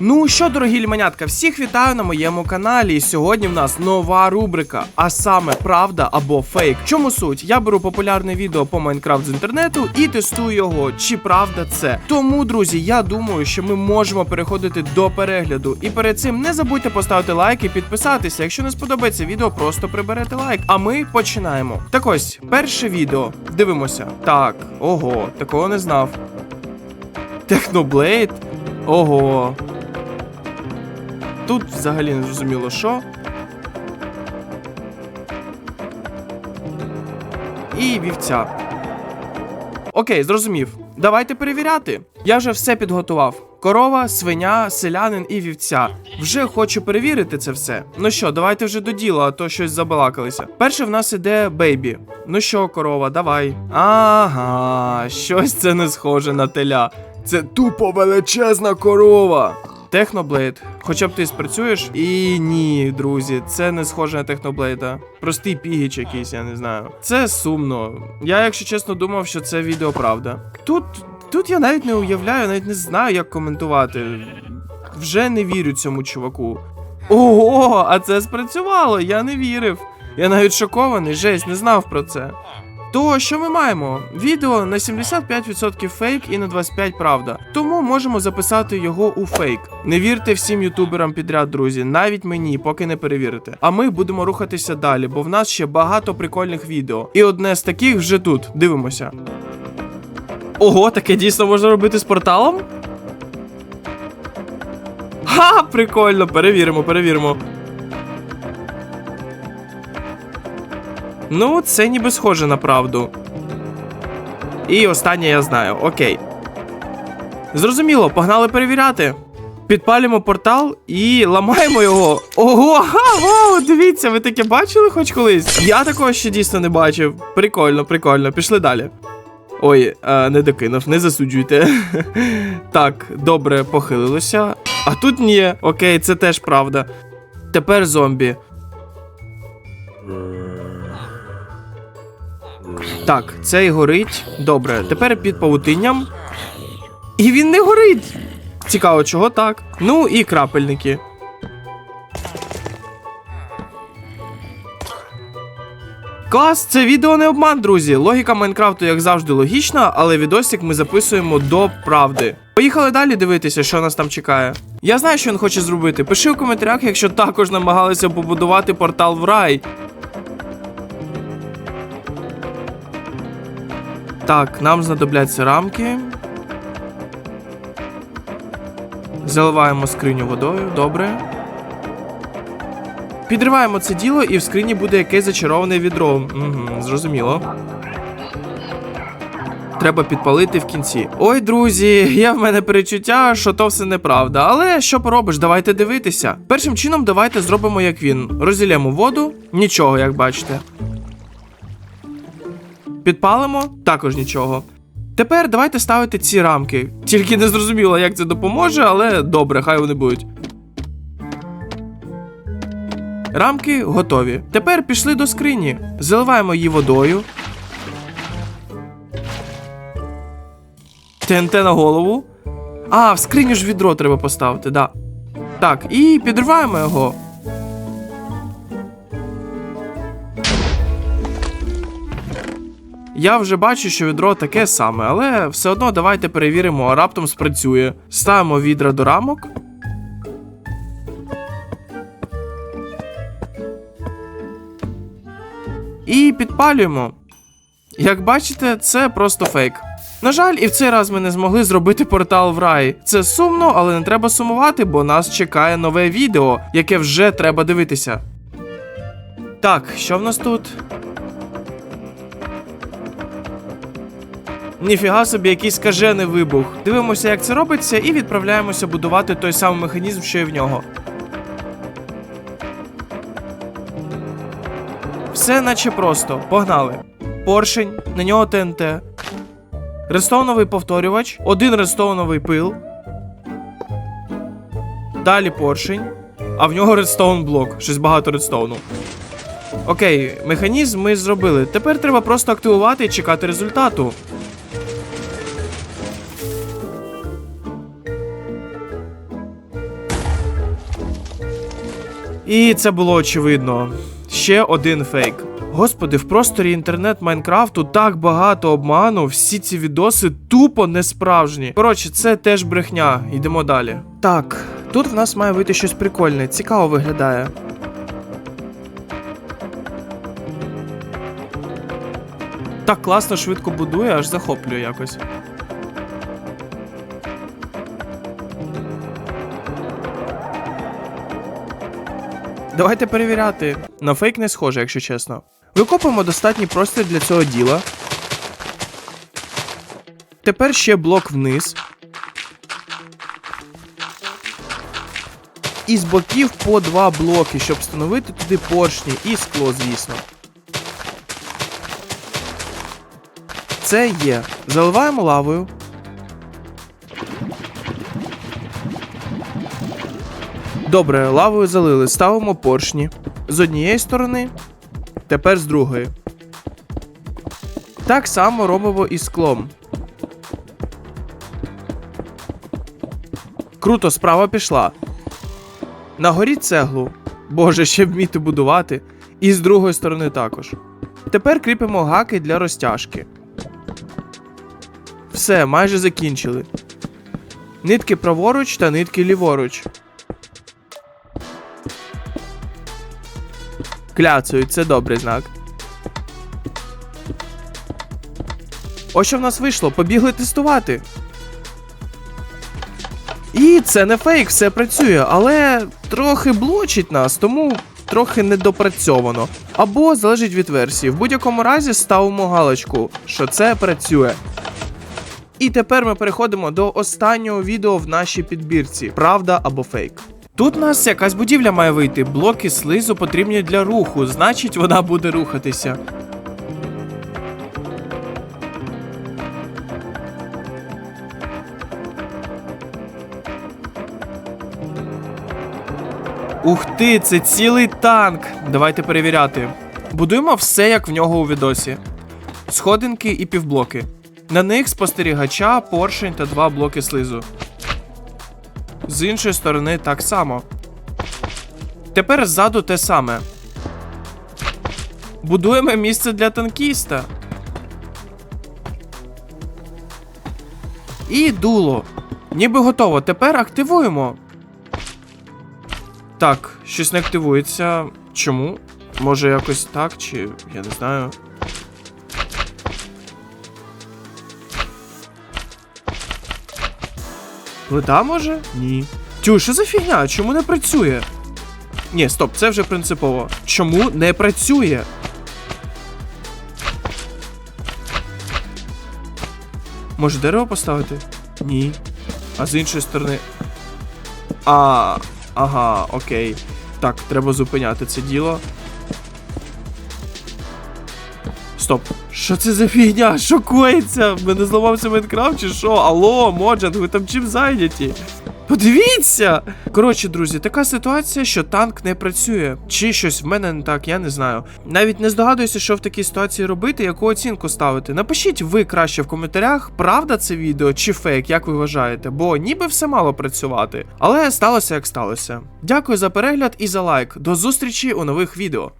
Ну що, дорогі ліманятка, всіх вітаю на моєму каналі. І сьогодні в нас нова рубрика, а саме правда або фейк. Чому суть? Я беру популярне відео по Майнкрафт з інтернету і тестую його, чи правда це. Тому, друзі, я думаю, що ми можемо переходити до перегляду. І перед цим не забудьте поставити лайк і підписатися. Якщо не сподобається відео, просто приберете лайк. А ми починаємо. Так ось, перше відео. Дивимося. Так, ого, такого не знав. Техноблейд? Ого. Тут взагалі не зрозуміло що. І вівця. Окей, зрозумів. Давайте перевіряти. Я вже все підготував: корова, свиня, селянин і вівця. Вже хочу перевірити це все. Ну що, давайте вже до діла, а то щось забалакалися. Перше в нас іде бейбі. Ну що, корова, давай. Ага, щось це не схоже на теля. Це тупо величезна корова. Техноблейд. Хоча б ти спрацюєш? І ні, друзі, це не схоже на техноблейда. Простий пігіч якийсь, я не знаю. Це сумно. Я, якщо чесно, думав, що це відео правда. Тут. Тут я навіть не уявляю, навіть не знаю, як коментувати. Вже не вірю цьому чуваку. Ого, а це спрацювало, я не вірив. Я навіть шокований, жесть, не знав про це. То що ми маємо? Відео на 75% фейк і на 25% правда. Тому можемо записати його у фейк. Не вірте всім ютуберам підряд, друзі, навіть мені, поки не перевірите. А ми будемо рухатися далі, бо в нас ще багато прикольних відео. І одне з таких вже тут. Дивимося. Ого, таке дійсно можна робити з порталом? Ха, прикольно, перевіримо, перевіримо. Ну, це ніби схоже на правду. І останнє я знаю. Окей. Зрозуміло, погнали перевіряти. Підпалюємо портал і ламаємо його. Ого, ха, дивіться, ви таке бачили хоч колись? Я такого ще дійсно не бачив. Прикольно, прикольно. Пішли далі. Ой, е, не докинув, не засуджуйте. так, добре, похилилося. А тут ні. Окей, це теж правда. Тепер зомбі. Так, цей горить. Добре, тепер під павутинням. І він не горить. Цікаво, чого так. Ну і крапельники. Клас, це відео не обман, друзі. Логіка Майнкрафту, як завжди, логічна, але відосик ми записуємо до правди. Поїхали далі дивитися, що нас там чекає. Я знаю, що він хоче зробити. Пиши в коментарях, якщо також намагалися побудувати портал в рай. Так, нам знадобляться рамки. Заливаємо скриню водою, добре. Підриваємо це діло, і в скрині буде якесь зачароване відро. Угу, зрозуміло. Треба підпалити в кінці. Ой, друзі, я в мене перечуття, що то все неправда. Але що поробиш, давайте дивитися. Першим чином, давайте зробимо як він. Розділємо воду, нічого, як бачите. Підпалимо, також нічого. Тепер давайте ставити ці рамки. Тільки не зрозуміло, як це допоможе, але добре, хай вони будуть. Рамки готові. Тепер пішли до скрині. Заливаємо її водою. ТНТ на голову. А, в скриню ж відро треба поставити, да. Так, і підриваємо його. Я вже бачу, що відро таке саме, але все одно давайте перевіримо, а раптом спрацює. Ставимо відра до рамок. І підпалюємо. Як бачите, це просто фейк. На жаль, і в цей раз ми не змогли зробити портал в рай. Це сумно, але не треба сумувати, бо нас чекає нове відео, яке вже треба дивитися. Так, що в нас тут? Ніфіга собі, якийсь скажений вибух. Дивимося, як це робиться, і відправляємося будувати той самий механізм, що і в нього. Все наче просто. Погнали. Поршень, на нього ТНТ. Рестоуновий повторювач, один рестоуновий пил. Далі поршень. А в нього редстоун блок. Щось багато редстоуну. Окей, механізм ми зробили. Тепер треба просто активувати і чекати результату. І це було очевидно. Ще один фейк. Господи, в просторі інтернет Майнкрафту так багато обману, всі ці відоси тупо не справжні. Коротше, це теж брехня. Йдемо далі. Так, тут в нас має вийти щось прикольне, цікаво виглядає. Так класно швидко будує, аж захоплює якось. Давайте перевіряти. На фейк не схоже, якщо чесно. Викопуємо достатній простір для цього діла. Тепер ще блок вниз. І з боків по два блоки, щоб встановити туди поршні і скло, звісно. Це є. Заливаємо лавою. Добре, лавою залили. Ставимо поршні. З однієї сторони, тепер з другої. Так само робимо і склом. Круто, справа пішла. Нагорі цеглу. Боже, ще вміти будувати. І з другої сторони також. Тепер кріпимо гаки для розтяжки. Все, майже закінчили. Нитки праворуч та нитки ліворуч. Кляцають, це добрий знак. Ось що в нас вийшло, побігли тестувати. І це не фейк, все працює, але трохи блочить нас, тому трохи недопрацьовано. Або залежить від версії. В будь-якому разі ставимо галочку, що це працює. І тепер ми переходимо до останнього відео в нашій підбірці: правда або фейк. Тут у нас якась будівля має вийти. Блоки слизу потрібні для руху, значить вона буде рухатися. Ух ти, це цілий танк. Давайте перевіряти. Будуємо все як в нього у відосі: сходинки і півблоки. На них спостерігача, поршень та два блоки слизу. З іншої сторони так само. Тепер ззаду те саме. Будуємо місце для танкіста. І дуло. Ніби готово. Тепер активуємо. Так, щось не активується. Чому? Може якось так, чи я не знаю. Плита може? Ні. Тю, що за фігня? Чому не працює? Ні, стоп, це вже принципово. Чому не працює? Може дерево поставити? Ні. А з іншої сторони. А, ага, окей. Так, треба зупиняти це діло. Стоп. Що це за фігня? Що коїться? Мене зламався Майнкрафт чи що? Алло, Моджан, ви там чим зайняті? Подивіться! Коротше, друзі, така ситуація, що танк не працює. Чи щось в мене не так, я не знаю. Навіть не здогадуюся, що в такій ситуації робити, яку оцінку ставити. Напишіть ви краще в коментарях, правда це відео чи фейк, як ви вважаєте, бо ніби все мало працювати. Але сталося як сталося. Дякую за перегляд і за лайк. До зустрічі у нових відео.